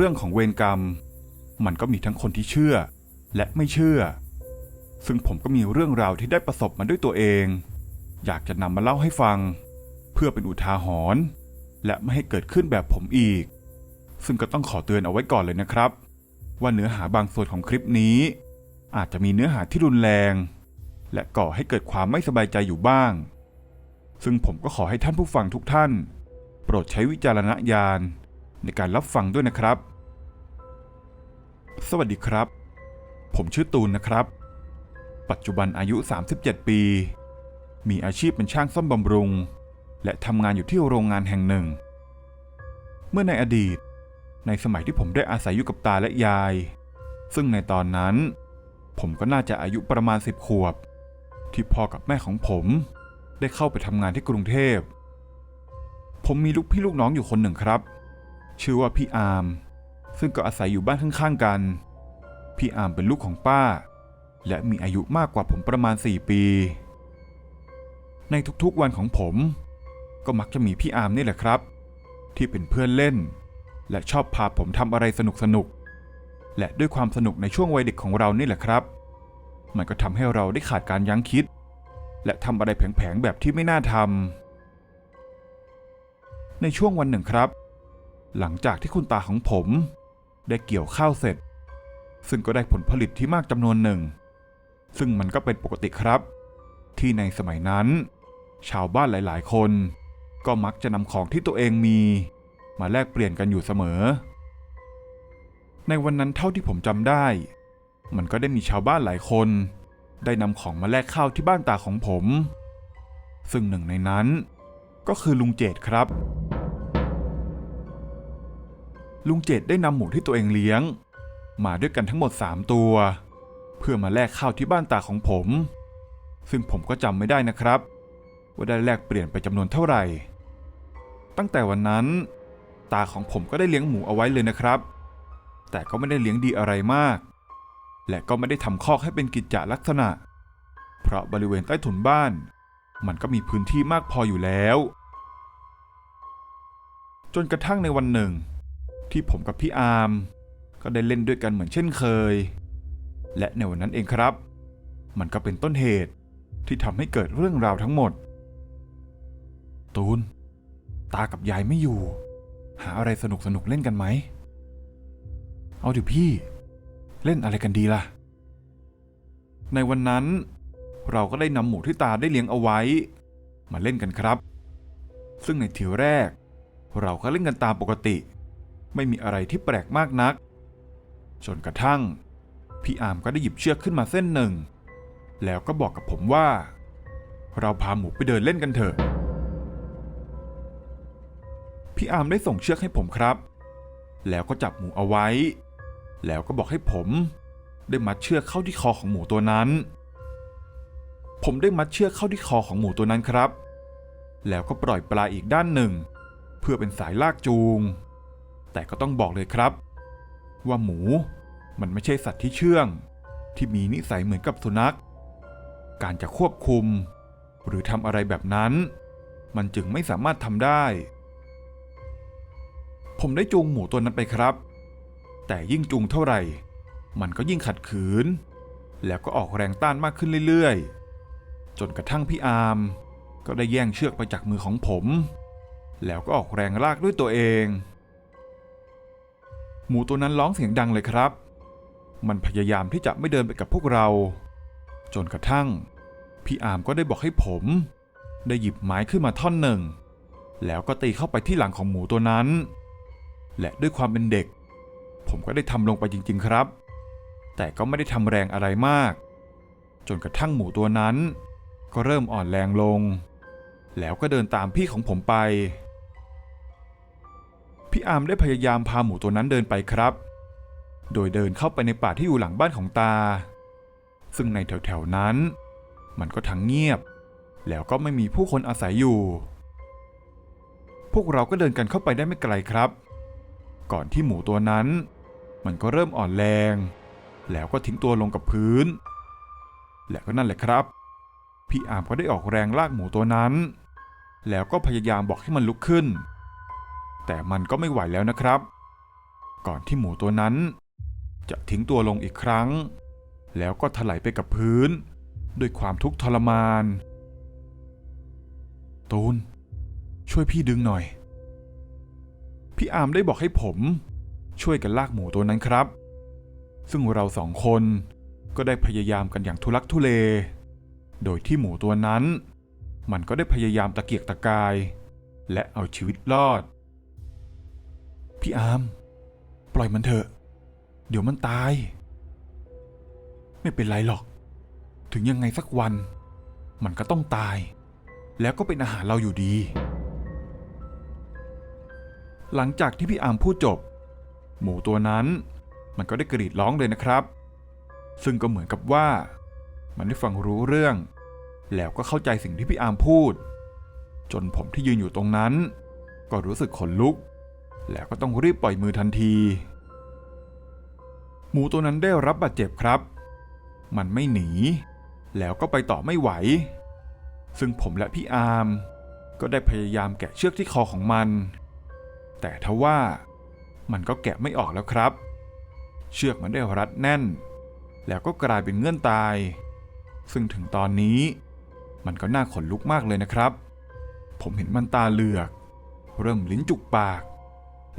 เรื่องของเวรกรรม มันก็มีทั้งคนที่เชื่อ และไม่เชื่อ ซึ่งผมก็มีเรื่องราวที่ได้ประสบมาด้วยตัวเอง อยากจะนำมาเล่าให้ฟัง เพื่อเป็นอุทาหรณ์และไม่ให้เกิดขึ้นแบบผมอีก ซึ่งก็ต้องขอเตือนเอาไว้ก่อนเลยนะครับ ว่าเนื้อหาบางส่วนของคลิปนี้ อาจจะมีเนื้อหาที่รุนแรง และก่อให้เกิดความไม่สบายใจอยู่บ้าง ซึ่งผมก็ขอให้ท่านผู้ฟังทุกท่าน โปรดใช้วิจารณญาณในการรับฟังด้วยนะครับ สวัสดีครับ ผมชื่อตูนนะครับ ปัจจุบันอายุ 37 ปี มีอาชีพเป็นช่างซ่อมบำรุง และทำงานอยู่ที่โรงงานแห่งหนึ่ง เมื่อในอดีต ในสมัยที่ผมได้อาศัยอยู่กับตาและยาย ซึ่งในตอนนั้น ผมก็น่าจะอายุประมาณ10ขวบ ที่พ่อกับแม่ของผม ได้เข้าไปทำงานที่กรุงเทพ ผมมีลูกพี่ลูกน้องอยู่คนหนึ่งครับ ชื่อว่าพี่อาร์ม ซึ่งก็อาศัยอยู่บ้านข้างๆกัน พี่อามเป็นลูกของป้า และมีอายุมากกว่าผมประมาณ 4 ปี ในทุกๆวันของผม ก็มักจะมีพี่อามนี่แหละครับ ที่เป็นเพื่อนเล่น และชอบพาผมทำอะไรสนุกๆ และด้วยความสนุกในช่วงวัยเด็กของเรานี่แหละครับ มันก็ทำให้เราได้ขาดการยั้งคิด และทำอะไรแผลงๆแบบที่ไม่น่าทำในช่วงวันหนึ่งครับหลังจากที่คุณตาของผม ได้เกี่ยวข้าวเสร็จ ซึ่งก็ได้ผลผลิตที่มากจำนวนหนึ่ง ซึ่งมันก็เป็นปกติครับ ที่ในสมัยนั้น ชาวบ้านหลายๆ คน ก็มักจะนำของที่ตัวเองมี มาแลกเปลี่ยนกันอยู่เสมอ ในวันนั้นเท่าที่ผมจำได้ มันก็ได้มีชาวบ้านหลายคน ได้นำของมาแลกข้าวที่บ้านตาของผม ซึ่งหนึ่งในนั้น ก็คือลุงเจตครับ ลุงเจตได้นำหมูที่ตัวเองเลี้ยง มาด้วยกันทั้งหมด 3 ตัว เพื่อมาแลกข้าวที่บ้านตาของผม ซึ่งผมก็จำไม่ได้นะครับ ว่าได้แลกเปลี่ยนไปจำนวนเท่าไหร่ ตั้งแต่วันนั้น ตาของผมก็ได้เลี้ยงหมูเอาไว้เลยนะครับ แต่ก็ไม่ได้เลี้ยงดีอะไรมาก และก็ไม่ได้ทำคอกให้เป็นกิจจลักษณะ เพราะบริเวณใต้ถุนบ้าน มันก็มีพื้นที่มากพออยู่แล้ว จนกระทั่งในวันหนึ่ง ที่ผมกับพี่อาร์มก็ได้เล่นด้วยกันเหมือนเช่นเคย และในวันนั้นเองครับ มันก็เป็นต้นเหตุที่ทำให้เกิดเรื่องราวทั้งหมด ตูน ตากับยายไม่อยู่ หาอะไรสนุกสนุกเล่นกันไหม เอาดิพี่ เล่นอะไรกันดีล่ะ ในวันนั้น เราก็ได้นำหมูที่ตาได้เลี้ยงเอาไว้ มาเล่นกันครับ ซึ่งในทีแรก เราก็เล่นกันตามปกติ ไม่มีอะไรที่แปลกมากนัก จนกระทั่ง พี่อามก็ได้หยิบเชือกขึ้นมาเส้นหนึ่ง แล้วก็บอกกับผมว่า เราพาหมูไปเดินเล่นกันเถอะ พี่อามได้ส่งเชือกให้ผมครับ แล้วก็จับหมูเอาไว้ แล้วก็บอกให้ผม ได้มัดเชือกเข้าที่คอของหมูตัวนั้น ผมได้มัดเชือกเข้าที่คอของหมูตัวนั้นครับ แล้วก็ปล่อยปลาอีกด้านหนึ่ง เพื่อเป็นสายลากจูง แต่ก็ต้องบอกเลยครับ ว่าหมูมันไม่ใช่สัตว์ที่เชื่อง ที่มีนิสัยเหมือนกับสุนัข การจะควบคุม หรือทำอะไรแบบนั้น มันจึงไม่สามารถทำได้ ผมได้จูงหมูตัวนั้นไปครับ แต่ยิ่งจูงเท่าไหร่ มันก็ยิ่งขัดขืน แล้วก็ออกแรงต้านมากขึ้นเรื่อยๆ จนกระทั่งพี่อาร์มก็ได้แย่งเชือกไปจากมือของผม แล้วก็ออกแรงลากด้วยตัวเอง หมูตัวนั้นร้องเสียงดังเลยครับ มันพยายามที่จะไม่เดินไปกับพวกเรา จนกระทั่ง พี่อามก็ได้บอกให้ผม ได้หยิบไม้ขึ้นมาท่อนหนึ่ง แล้วก็ตีเข้าไปที่หลังของหมูตัวนั้น และด้วยความเป็นเด็ก ผมก็ได้ทำลงไปจริง ๆครับ แต่ก็ไม่ได้ทำแรงอะไรมาก จนกระทั่งหมูตัวนั้น ก็เริ่มอ่อนแรงลง แล้วก็เดินตามพี่ของผมไป พี่อาร์มได้พยายามพาหมูตัวนั้นเดินไปครับ โดยเดินเข้าไปในป่าที่อยู่หลังบ้านของตา ซึ่งในแถวๆนั้น มันก็ทั้งเงียบ แล้วก็ไม่มีผู้คนอาศัยอยู่ พวกเราก็เดินกันเข้าไปได้ไม่ไกลครับ ก่อนที่หมูตัวนั้น มันก็เริ่มอ่อนแรง แล้วก็ทิ้งตัวลงกับพื้น และก็นั่นแหละครับ พี่อาร์มก็ได้ออกแรงลากหมูตัวนั้น แล้วก็พยายามบอกให้มันลุกขึ้น แต่มันก็ไม่ไหวแล้วนะครับ ก่อนที่หมูตัวนั้น จะทิ้งตัวลงอีกครั้ง แล้วก็ถลายไปกับพื้น ด้วยความทุกข์ทรมาน ตูน ช่วยพี่ดึงหน่อย พี่อามได้บอกให้ผมช่วยกันลากหมูตัวนั้นครับ ซึ่งเราสองคนก็ได้พยายามกันอย่างทุลักทุเล โดยที่หมูตัวนั้น มันก็ได้พยายามตะเกียกตะกาย และเอาชีวิตรอด พี่อาร์มปล่อยมันเถอะ เดี๋ยวมันตาย ไม่เป็นไรหรอก ถึงยังไงสักวัน มันก็ต้องตาย แล้วก็เป็นอาหารเราอยู่ดี หลังจากที่พี่อาร์มพูดจบ หมูตัวนั้น มันก็ได้กรีดร้องเลยนะครับ ซึ่งก็เหมือนกับว่า มันได้ฟังรู้เรื่อง แล้วก็เข้าใจสิ่งที่พี่อาร์มพูด จนผมที่ยืนอยู่ตรงนั้น ก็รู้สึกขนลุก แล้วก็ต้องรีบปล่อยมือทันที หมูตัวนั้นได้รับบาดเจ็บครับ มันไม่หนี แล้วก็ไปต่อไม่ไหว ซึ่งผมและพี่อาร์มก็ได้พยายามแกะเชือกที่คอของมัน แต่ทว่ามันก็แกะไม่ออกแล้วครับ เชือกมันได้รัดแน่น แล้วก็กลายเป็นเงื่อนตาย ซึ่งถึงตอนนี้ มันก็น่าขนลุกมากเลยนะครับ ผมเห็นมันตาเหลือก เริ่มลิ้นจุกปาก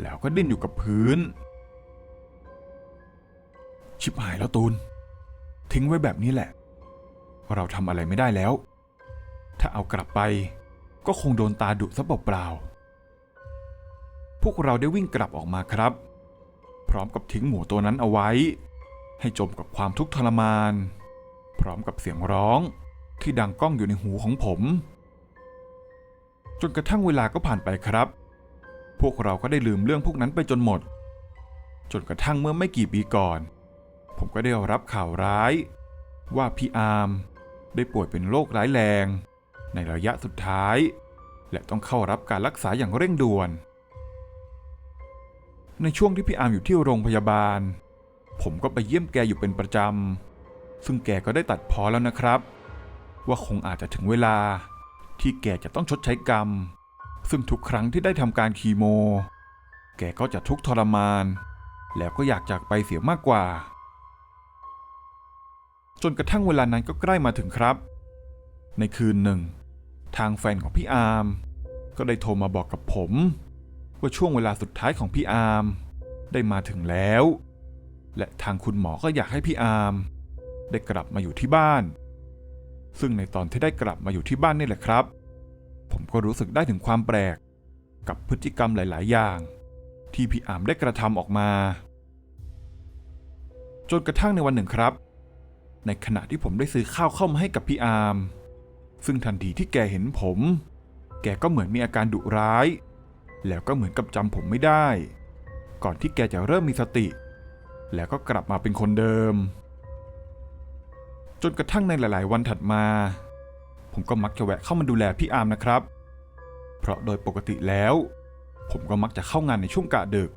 แล้วก็ดิ้นอยู่กับพื้น ชิบหายแล้วตูน ทิ้งไว้แบบนี้แหละ เราทำอะไรไม่ได้แล้ว ถ้าเอากลับไป ก็คงโดนตาดุซะเปล่าๆพวกเราได้วิ่งกลับออกมาครับ พร้อมกับทิ้งหมูตัวนั้นเอาไว้ ให้จมกับความทุกข์ทรมาน พร้อมกับเสียงร้องที่ดังก้องอยู่ในหูของผม จนกระทั่งเวลาก็ผ่านไปครับ พวกเราก็ได้ลืมเรื่องพวกนั้นไปจนหมด จนกระทั่งเมื่อไม่กี่ปีก่อน ผมก็ได้รับข่าวร้าย ว่าพี่อาร์มได้ป่วยเป็นโรคร้ายแรง ในระยะสุดท้าย และต้องเข้ารับการรักษาอย่างเร่งด่วน ในช่วงที่พี่อาร์มอยู่ที่โรงพยาบาล ผมก็ไปเยี่ยมแกอยู่เป็นประจำ ซึ่งแกก็ได้ตัดพ้อแล้วนะครับ ว่าคงอาจจะถึงเวลาที่แกจะต้องชดใช้กรรม ซึ่งทุกครั้งที่ได้ทำการคีโม แกก็จะทุกข์ทรมาน แล้วก็อยากจากไปเสียมากกว่า จนกระทั่งเวลานั้นก็ใกล้มาถึงครับ ในคืนหนึ่ง ทางแฟนของพี่อาร์มก็ได้โทรมาบอกกับผมว่าช่วงเวลาสุดท้ายของพี่อาร์มได้มาถึงแล้ว และทางคุณหมอก็อยากให้พี่อาร์มได้กลับมาอยู่ที่บ้าน ซึ่งในตอนที่ได้กลับมาอยู่ที่บ้านนี่แหละครับ ผมก็รู้สึกได้ถึงความแปลก กับพฤติกรรมหลาย ๆ อย่าง ที่พี่อามได้กระทำออกมา จนกระทั่งในวันหนึ่งครับ ในขณะที่ผมได้ซื้อข้าวเข้ามาให้กับพี่อาม ซึ่งทันทีที่แกเห็นผม แกก็เหมือนมีอาการดุร้าย แล้วก็เหมือนกับจำผมไม่ได้ ก่อนที่แกจะเริ่มมีสติ แล้วก็กลับมาเป็นคนเดิม จนกระทั่งในหลาย ๆ วันถัดมา ผมก็มักจะแวะเข้ามาดูแลพี่อาร์มนะครับ เพราะโดยปกติแล้ว ผมก็มักจะเข้างานในช่วงกะดึก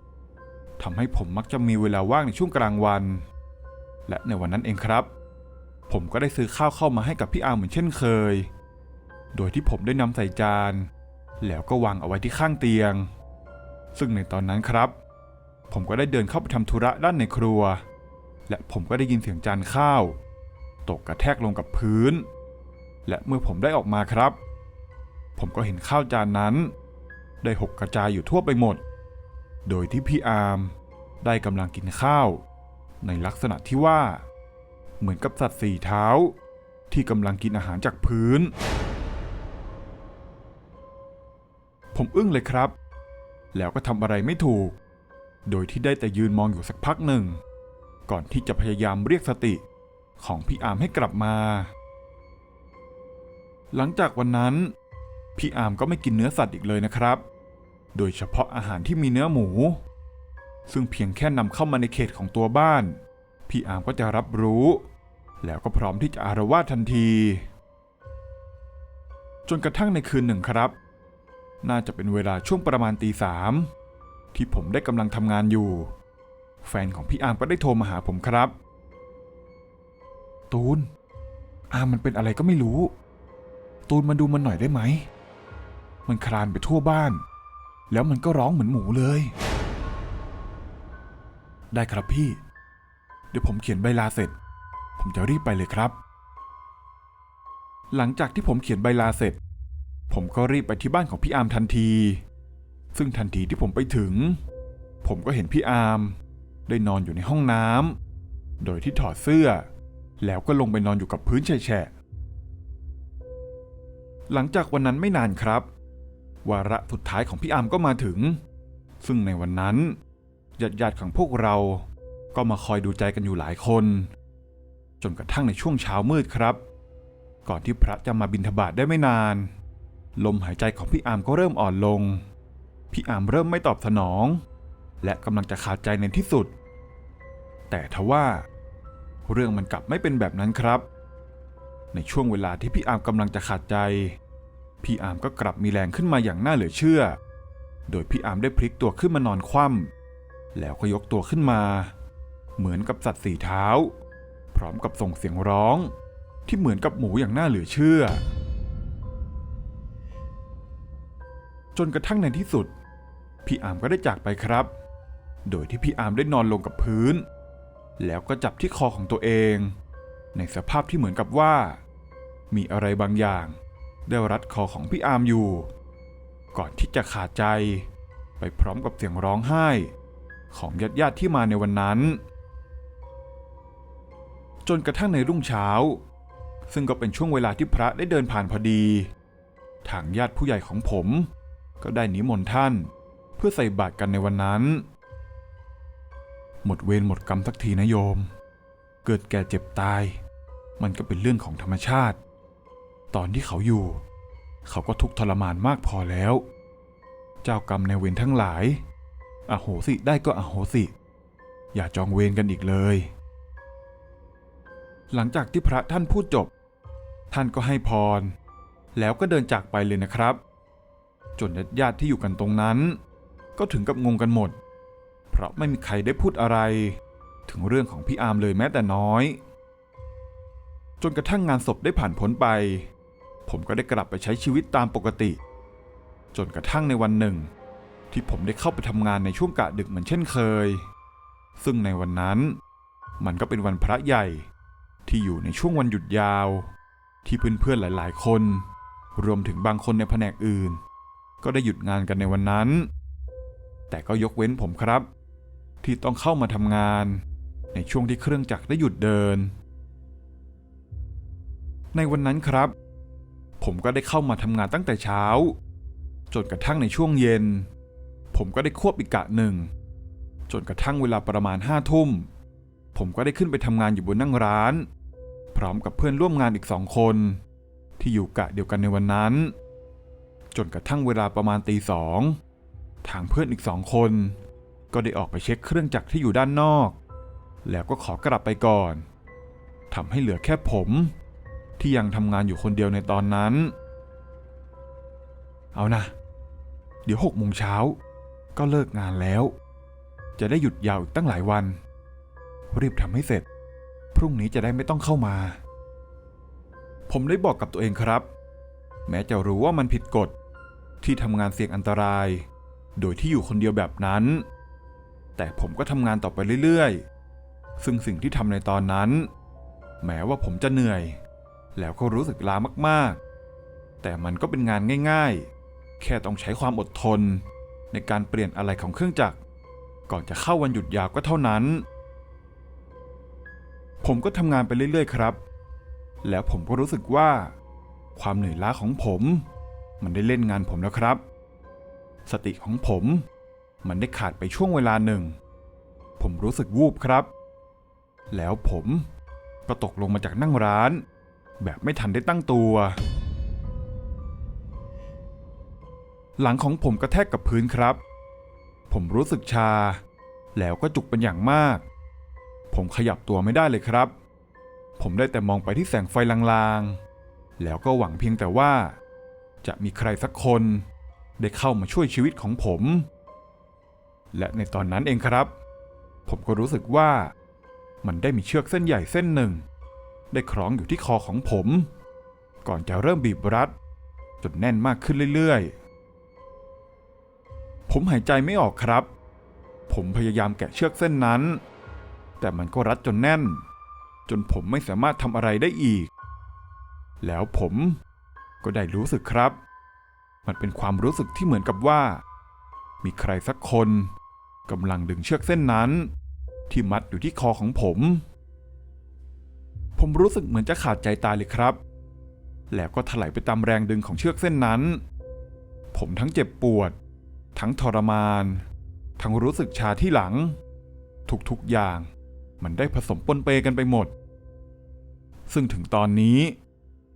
ทำให้ผมมักจะมีเวลาว่างในช่วงกลางวัน และในวันนั้นเองครับ ผมก็ได้ซื้อข้าวเข้ามาให้กับพี่อาร์มเหมือนเช่นเคย โดยที่ผมได้นำใส่จาน แล้วก็วางเอาไว้ที่ข้างเตียง ซึ่งในตอนนั้นครับ ผมก็ได้เดินเข้าไปทำธุระด้านในครัว และผมก็ได้ยินเสียงจานข้าว ตกกระแทกลงกับพื้น และเมื่อผมได้ออกมาครับ ผมก็เห็นข้าวจานนั้น ได้หกกระจายอยู่ทั่วไปหมด โดยที่พี่อาร์มได้กำลังกินข้าว ในลักษณะที่ว่า เหมือนกับสัตว์สี่เท้า ที่กำลังกินอาหารจากพื้น ผมอึ้งเลยครับ แล้วก็ทำอะไรไม่ถูก โดยที่ได้แต่ยืนมองอยู่สักพักหนึ่ง ก่อนที่จะพยายามเรียกสติของพี่อาร์มให้กลับมา หลังจากวันนั้น พี่อามก็ไม่กินเนื้อสัตว์อีกเลยนะครับ โดยเฉพาะอาหารที่มีเนื้อหมู ซึ่งเพียงแค่นำเข้ามาในเขตของตัวบ้าน พี่อามก็จะรับรู้ แล้วก็พร้อมที่จะอารวาสทันที จนกระทั่งในคืนหนึ่งครับ น่าจะเป็นเวลาช่วงประมาณตีสามที่ผมได้กำลังทำงานอยู่ แฟนของพี่อามก็ได้โทรมาหาผมครับ ตูนอามมันเป็นอะไรก็ไม่รู้ ตูนมาดูมันหน่อยได้ไหม มันคลานไปทั่วบ้าน แล้วมันก็ร้องเหมือนหมูเลย ได้ครับพี่ เดี๋ยวผมเขียนใบลาเสร็จ ผมจะรีบไปเลยครับ หลังจากที่ผมเขียนใบลาเสร็จ ผมก็รีบไปที่บ้านของพี่อาร์มทันที ซึ่งทันทีที่ผมไปถึง ผมก็เห็นพี่อาร์มได้นอนอยู่ในห้องน้ำโดยที่ถอดเสื้อ แล้วก็ลงไปนอนอยู่กับพื้นแฉะ หลังจากวันนั้นไม่นานครับ วาระสุดท้ายของพี่อามก็มาถึง ซึ่งในวันนั้นญาติญาติๆของพวกเรา ก็มาคอยดูใจกันอยู่หลายคน จนกระทั่งในช่วงเช้ามืดครับ ก่อนที่พระจะมาบิณฑบาตได้ไม่นาน ลมหายใจของพี่อามก็เริ่มอ่อนลง พี่อามเริ่มไม่ตอบสนอง และกำลังจะขาดใจในที่สุด แต่ทว่าเรื่องมันกลับไม่เป็นแบบนั้นครับ ในช่วงเวลาที่พี่อามกำลังจะขาดใจ พี่อามก็กลับมีแรงขึ้นมาอย่างน่าเหลือเชื่อ โดยพี่อามได้พลิกตัวขึ้นมานอนคว่ำแล้วก็ยกตัวขึ้นมา เหมือนกับสัตว์สี่เท้า พร้อมกับส่งเสียงร้อง ที่เหมือนกับหมูอย่างน่าเหลือเชื่อ จนกระทั่งในที่สุด พี่อามก็ได้จากไปครับ โดยที่พี่อามได้นอนลงกับพื้น แล้วก็จับที่คอของตัวเอง ในสภาพที่เหมือนกับว่า มีอะไรบางอย่าง ได้รัดคอของพี่อาร์มอยู่ ก่อนที่จะขาดใจ ไปพร้อมกับเสียงร้องไห้ ของญาติญาติที่มาในวันนั้น จนกระทั่งในรุ่งเช้า ซึ่งก็เป็นช่วงเวลาที่พระได้เดินผ่านพอดี ทางญาติผู้ใหญ่ของผม ก็ได้นิมนต์ท่าน เพื่อใส่บาตรกันในวันนั้น หมดเวรหมดกรรมสักทีนะโยม เกิดแก่เจ็บตาย มันก็เป็นเรื่องของธรรมชาติ ตอนที่เขาอยู่ เขาก็ทุกข์ทรมานมากพอแล้ว เจ้ากรรมในายเวรทั้งหลาย อโหสิได้ก็อโหสิ อย่าจองเวรกันอีกเลย หลังจากที่พระท่านพูดจบ ท่านก็ให้พร แล้วก็เดินจากไปเลยนะครับ จนญาติญาติที่อยู่กันตรงนั้น ก็ถึงกับงงกันหมด เพราะไม่มีใครได้พูดอะไร ถึงเรื่องของพี่อาร์มเลยแม้แต่น้อยจนกระทั่งงานศพได้ผ่านพ้นไป ผมก็ได้กลับไปใช้ชีวิตตามปกติ จนกระทั่งในวันหนึ่ง ที่ผมได้เข้าไปทำงานในช่วงกะดึกเหมือนเช่นเคย ซึ่งในวันนั้น มันก็เป็นวันพระใหญ่ที่อยู่ในช่วงวันหยุดยาว ที่เพื่อนๆหลาย ๆ คน รวมถึงบางคนในแผนกอื่น ก็ได้หยุดงานกันในวันนั้น แต่ก็ยกเว้นผมครับ ที่ต้องเข้ามาทำงานในช่วงที่เครื่องจักรได้หยุดเดิน ในวันนั้นครับ ผมก็ได้เข้ามาทำงานตั้งแต่เช้า จนกระทั่งในช่วงเย็น ผมก็ได้ควบอีกกะหนึ่ง จนกระทั่งเวลาประมาณห้าทุ่ม ผมก็ได้ขึ้นไปทำงานอยู่บนนั่งร้าน พร้อมกับเพื่อนร่วมงานอีกสองคน ที่อยู่กะเดียวกันในวันนั้น จนกระทั่งเวลาประมาณตีสองทางเพื่อนอีกสองคน ก็ได้ออกไปเช็คเครื่องจักรที่อยู่ด้านนอก แล้วก็ขอกลับไปก่อนทำให้เหลือแค่ผม ที่ยังทำงานอยู่คนเดียวในตอนนั้น เอานะ เดี๋ยวหกโมงเช้าก็เลิกงานแล้ว จะได้หยุดยาวอีกตั้งหลายวัน รีบทำให้เสร็จ พรุ่งนี้จะได้ไม่ต้องเข้ามา ผมได้บอกกับตัวเองครับ แม้จะรู้ว่ามันผิดกฎที่ทำงานเสี่ยงอันตราย โดยที่อยู่คนเดียวแบบนั้น แต่ผมก็ทำงานต่อไปเรื่อยๆ ซึ่งสิ่งที่ทำในตอนนั้น แม้ว่าผมจะเหนื่อย แล้วก็รู้สึกล้ามากๆ แต่มันก็เป็นงานง่ายๆ แค่ต้องใช้ความอดทน ในการเปลี่ยนอะไรของเครื่องจักร ก่อนจะเข้าวันหยุดยาวก็เท่านั้น ผมก็ทำงานไปเรื่อยๆ ครับ แล้วผมก็รู้สึกว่า ความเหนื่อยล้าของผม มันได้เล่นงานผมแล้วครับ สติของผมมันได้ขาดไปช่วงเวลาหนึ่ง ผมรู้สึกวูบครับ แล้วผมก็ตกลงมาจากนั่งร้าน แบบไม่ทันได้ตั้งตัว หลังของผมกระแทกกับพื้นครับ ผมรู้สึกชา แล้วก็จุกเป็นอย่างมาก ผมขยับตัวไม่ได้เลยครับ ผมได้แต่มองไปที่แสงไฟลางๆ แล้วก็หวังเพียงแต่ว่า จะมีใครสักคน ได้เข้ามาช่วยชีวิตของผม และในตอนนั้นเองครับ ผมก็รู้สึกว่ามันได้มีเชือกเส้นใหญ่เส้นหนึ่ง ได้คล้องอยู่ที่คอของผม ก่อนจะเริ่มบีบรัด จนแน่นมากขึ้นเรื่อยๆ ผมหายใจไม่ออกครับ ผมพยายามแกะเชือกเส้นนั้น แต่มันก็รัดจนแน่น จนผมไม่สามารถทำอะไรได้อีก แล้วผมก็ได้รู้สึกครับ มันเป็นความรู้สึกที่เหมือนกับว่า มีใครสักคนกำลังดึงเชือกเส้นนั้น ที่มัดอยู่ที่คอของผม ผมรู้สึกเหมือนจะขาดใจตายเลยครับ แล้วก็ถลายไปตามแรงดึงของเชือกเส้นนั้น ผมทั้งเจ็บปวด ทั้งทรมาน ทั้งรู้สึกชาที่หลัง ทุกๆอย่าง มันได้ผสมปนเปกันไปหมด ซึ่งถึงตอนนี้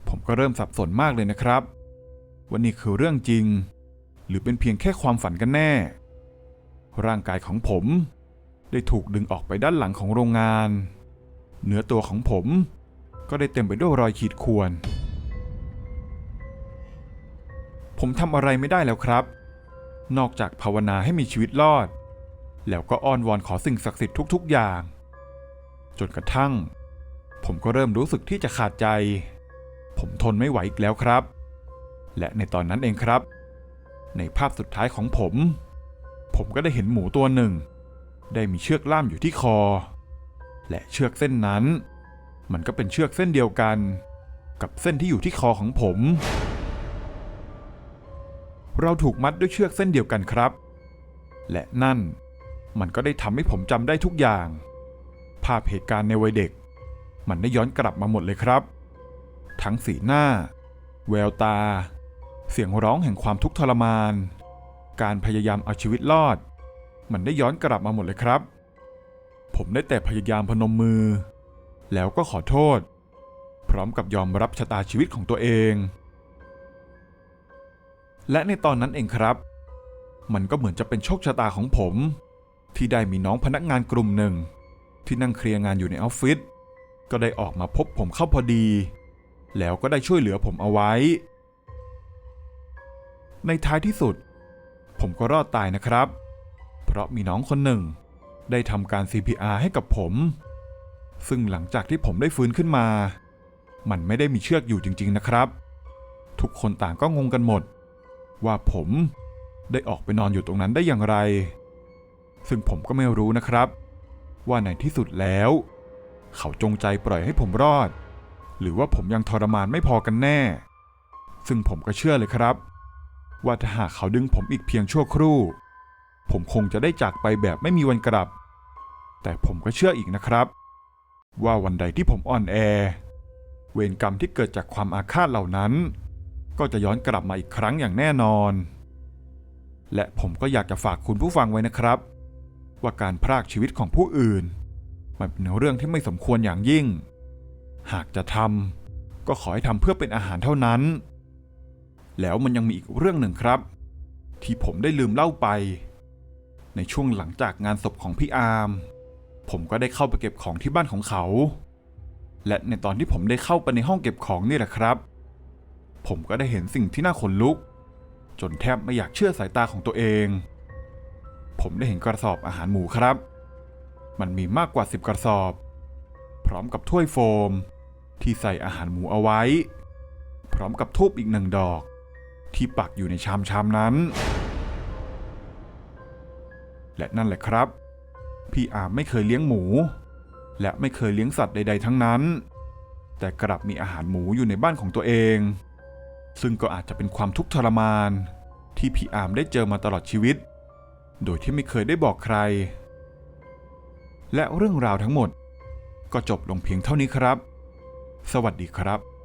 ผมก็เริ่มสับสนมากเลยนะครับ ว่านี่คือเรื่องจริง หรือเป็นเพียงแค่ความฝันกันแน่ ร่างกายของผมได้ถูกดึงออกไปด้านหลังของโรงงาน เนื้อตัวของผม ก็ได้เต็มไปด้วยรอยขีดข่วน ผมทำอะไรไม่ได้แล้วครับ นอกจากภาวนาให้มีชีวิตรอด แล้วก็อ้อนวอนขอสิ่งศักดิ์สิทธิ์ทุกๆอย่าง จนกระทั่ง ผมก็เริ่มรู้สึกที่จะขาดใจ ผมทนไม่ไหวอีกแล้วครับ และในตอนนั้นเองครับ ในภาพสุดท้ายของผม ผมก็ได้เห็นหมูตัวหนึ่ง ได้มีเชือกล่ามอยู่ที่คอ และเชือกเส้นนั้น มันก็เป็นเชือกเส้นเดียวกัน กับเส้นที่อยู่ที่คอของผม เราถูกมัดด้วยเชือกเส้นเดียวกันครับ และนั่นมันก็ได้ทำให้ผมจำได้ทุกอย่าง ภาพเหตุการณ์ในวัยเด็ก มันได้ย้อนกลับมาหมดเลยครับ ทั้งสีหน้า แววตา เสียงร้องแห่งความทุกข์ทรมาน การพยายามเอาชีวิตรอด มันได้ย้อนกลับมาหมดเลยครับ ผมได้แต่พยายามพนมมือ แล้วก็ขอโทษ พร้อมกับยอมรับชะตาชีวิตของตัวเอง และในตอนนั้นเองครับ มันก็เหมือนจะเป็นโชคชะตาของผม ที่ได้มีน้องพนักงานกลุ่มหนึ่ง ที่นั่งเคลียร์งานอยู่ในออฟฟิศก็ได้ออกมาพบผมเข้าพอดี แล้วก็ได้ช่วยเหลือผมเอาไว้ ในท้ายที่สุด ผมก็รอดตายนะครับ เพราะมีน้องคนหนึ่ง ได้ทำการ CPR ให้กับผม ซึ่งหลังจากที่ผมได้ฟื้นขึ้นมา มันไม่ได้มีเชือกอยู่จริง ๆนะครับ ทุกคนต่างก็งงกันหมด ว่าผมได้ออกไปนอนอยู่ตรงนั้นได้อย่างไร ซึ่งผมก็ไม่รู้นะครับ ว่าในที่สุดแล้ว เขาจงใจปล่อยให้ผมรอด หรือว่าผมยังทรมานไม่พอกันแน่ ซึ่งผมก็เชื่อเลยครับ ว่าถ้าหากเขาดึงผมอีกเพียงชั่วครู่ ผมคงจะได้จากไปแบบไม่มีวันกลับ แต่ผมก็เชื่ออีกนะครับ ว่าวันใดที่ผมอ่อนแอ เวรกรรมที่เกิดจากความอาฆาตเหล่านั้น ก็จะย้อนกลับมาอีกครั้งอย่างแน่นอน และผมก็อยากจะฝากคุณผู้ฟังไว้นะครับ ว่าการพรากชีวิตของผู้อื่น มันเป็นเรื่องที่ไม่สมควรอย่างยิ่ง หากจะทำก็ขอให้ทำเพื่อเป็นอาหารเท่านั้น แล้วมันยังมีอีกเรื่องหนึ่งครับ ที่ผมได้ลืมเล่าไป ในช่วงหลังจากงานศพของพี่อาร์ม ผมก็ได้เข้าไปเก็บของที่บ้านของเขา และในตอนที่ผมได้เข้าไปในห้องเก็บของนี่แหละครับ ผมก็ได้เห็นสิ่งที่น่าขนลุก จนแทบไม่อยากเชื่อสายตาของตัวเอง ผมได้เห็นกระสอบอาหารหมูครับ มันมีมากกว่าสิบกระสอบ พร้อมกับถ้วยโฟม ที่ใส่อาหารหมูเอาไว้ พร้อมกับทูบอีกหนึ่งดอก ที่ปักอยู่ในชามชามนั้น และนั่นแหละครับ พี่อาร์มไม่เคยเลี้ยงหมู และไม่เคยเลี้ยงสัตว์ใด ๆ ทั้งนั้น แต่กลับมีอาหารหมูอยู่ในบ้านของตัวเอง ซึ่งก็อาจจะเป็นความทุกข์ทรมาน ที่พี่อามได้เจอมาตลอดชีวิต โดยที่ไม่เคยได้บอกใคร และเรื่องราวทั้งหมด ก็จบลงเพียงเท่านี้ครับ สวัสดีครับ